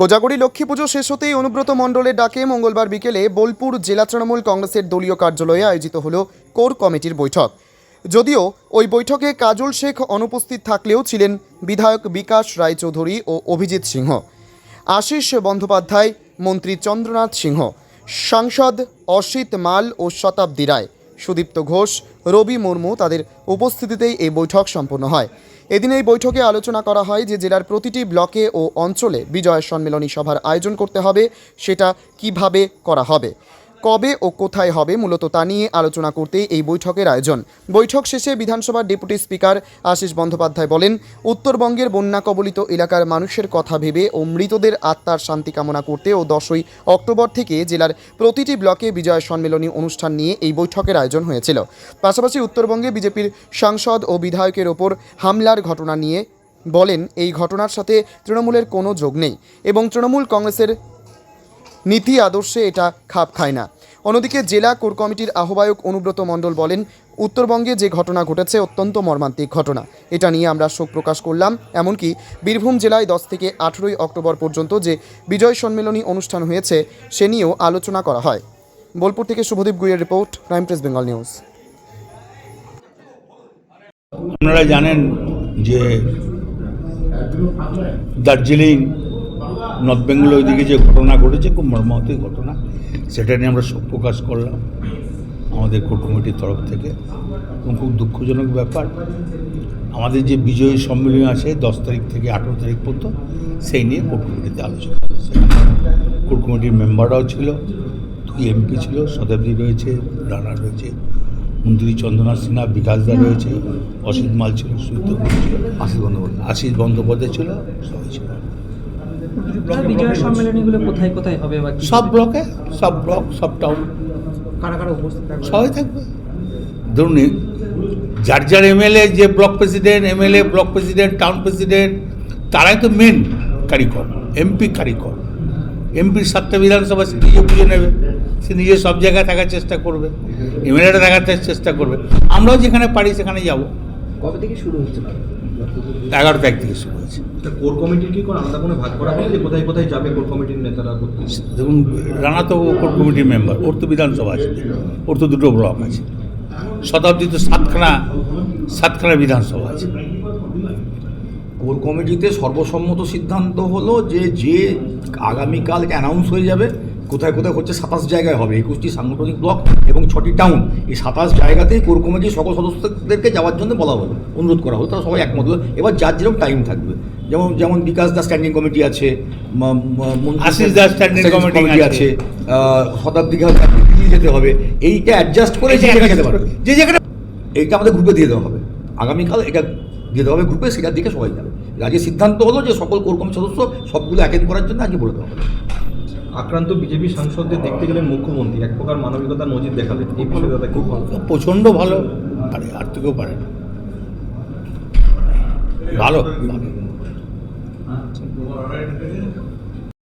কোজাগরি লক্ষ্মী পুজো শেষ হতেই অনুব্রত মণ্ডলের ডাকে মঙ্গলবার বিকেলে বোলপুর জেলা তৃণমূল কংগ্রেসের দলীয় কার্যালয়ে আয়োজিত হল কোর কমিটির বৈঠক। যদিও ওই বৈঠকে কাজল শেখ অনুপস্থিত থাকলেও ছিলেন বিধায়ক বিকাশ রায়চৌধুরী ও অভিজিৎ সিংহ। আশিস বন্দ্যোপাধ্যায়, মন্ত্রী চন্দ্রনাথ সিংহ, সাংসদ অসিত মাল ও শতাব্দী রায়। সুদীপ্ত ঘোষ, রবি মুর্মু তাদের উপস্থিতিতেই এই বৈঠক সম্পন্ন হয়। এদিন এই বৈঠকে আলোচনা করা হয় যে জেলার প্রতিটি ব্লকে ও অঞ্চলে বিজয় সম্মেলনী সভার আয়োজন করতে হবে, সেটা কীভাবে করা হবে। কবে ও কোথায় হবে মূলত তা নিয়ে আলোচনা করতেই এই বৈঠকের আয়োজন। বৈঠক শেষে বিধানসভার ডেপুটি স্পিকার আশিস বন্দ্যোপাধ্যায় বলেন, উত্তরবঙ্গের বন্যা কবলিত এলাকার মানুষের কথা ভেবে ও মৃতদের আত্মার শান্তি কামনা করতে ও দশই অক্টোবর থেকে জেলার প্রতিটি ব্লকে বিজয় সম্মেলনী অনুষ্ঠান নিয়ে এই বৈঠকের আয়োজন হয়েছিল। পাশাপাশি উত্তরবঙ্গে বিজেপির সাংসদ ও বিধায়কের ওপর হামলার ঘটনা নিয়ে বলেন, এই ঘটনার সাথে তৃণমূলের কোনো যোগ নেই এবং তৃণমূল কংগ্রেসের নীতি আদর্শে এটা খাপ খায় না। অন্যদিকে জেলা কোর কমিটির আহ্বায়ক অনুব্রত মণ্ডল বলেন, উত্তরবঙ্গে যে ঘটনা ঘটেছে অত্যন্ত মর্মান্তিক ঘটনা। এটা নিয়ে আমরা শোক প্রকাশ করলাম, এমনকি বীরভূম জেলায় দশ থেকে আঠেরোই অক্টোবর পর্যন্ত যে বিজয় সম্মেলনী অনুষ্ঠান হয়েছে, সে নিয়েও আলোচনা করা হয়। বোলপুর থেকে Subhadip গুইয়ের report Prime Press Bengal News. আপনারা জানেন যে দার্জিলিং নর্থ বেঙ্গল ওইদিকে যে ঘটনা ঘটেছে খুব মর্মাহত ঘটনা সেটা নিয়ে আমরা শোক প্রকাশ করলাম আমাদের কোর কমিটির তরফ থেকে। এবং খুব দুঃখজনক ব্যাপার আমাদের যে বিজয়ী সম্মেলন আছে দশ তারিখ থেকে আঠেরো তারিখ পর্যন্ত সেই নিয়ে কোর কমিটিতে আলোচনা হয়েছে। কোর কমিটির মেম্বাররাও ছিল দুই এমপি ছিল শতাব্দী রয়েছে রানা রয়েছে মন্ত্রী চন্দ্রনাথ সিনহা বিকাশ দা রয়েছে অসিত মাল ছিল সুইত ছিল আশিস বন্দ্যোপাধ্যায়। আশিস বন্দ্যোপাধ্যায় ছিল সবাই ছিল। বিজয় সম্মেলনীগুলো কোথায় কোথায় হবে বা সব ব্লকে সব ব্লক সব টাউন কারা কারা উপস্থিত থাকবে? সবাই থাকবে। ধরুন যার যার এমএলএ যে block president MLA block president town president তারাই তো মেন কারিগর এমপি কারিগর। এমপির সাতটা বিধানসভা সে নিজে বুঝে নেবে। সে নিজে সব জায়গায় থাকার চেষ্টা করবে। এমএলএটা থাকার চেষ্টা করবে। আমরাও যেখানে পারি সেখানে যাব। কবে থেকে শুরু হচ্ছে? এগারো তারিখ থেকে শুরু হয়েছে। তা কোর কমিটির কি কোনো আলাদা কোনো ভাগ করা হবে যে কোথায় কোথায় যাবে কোর কমিটির নেতারা? দেখুন রানা তো কোর কমিটির মেম্বার ওর তো বিধানসভা আছে ওর তো দুটো ব্লক আছে। শতাব্দী তো সাতখানা সাতখানা বিধানসভা আছে। কোর কমিটিতে সর্বসম্মত সিদ্ধান্ত হলো যে যে আগামীকাল অ্যানাউন্স হয়ে যাবে কোথায় কোথায় হচ্ছে সাতাশ জায়গায় হবে একুশটি সাংগঠনিক ব্লক এবং ছটি টাউন এই সাতাশ জায়গাতেই কোর কমিটির সকল সদস্যদেরকে যাওয়ার জন্য বলা হলো অনুরোধ করা হলো তারা সবাই একমত হলো। এবার যার যেরকম টাইম থাকবে যেমন যেমন বিকাশ দা স্ট্যান্ডিং কমিটি আছে আশিস দা committee আছে। শতাব্দী যেতে হবে এইটা অ্যাডজাস্ট করে যে জায়গায় যেতে পারবে। যে যেখানে এইটা আমাদের গ্রুপে দিয়ে দেওয়া হবে। আগামীকাল এটা দিয়ে দেওয়া হবে গ্রুপে সেটার দিকে সবাই যাবে। আজকে সিদ্ধান্ত হলো যে সকল কোর কমিটি সদস্য সবগুলো অ্যাটেন্ড করার জন্য আজকে বলে দেওয়া হবে। আক্রান্ত বিজেপি সাংসদদের দেখতে গেলেন মুখ্যমন্ত্রী এক প্রকার মানবিকতার নজির দেখালেন এই বিষয়ে দাদা খুব ভালো প্রচণ্ড ভালো। পারে আর থেকেও পারে ভালো। ভালো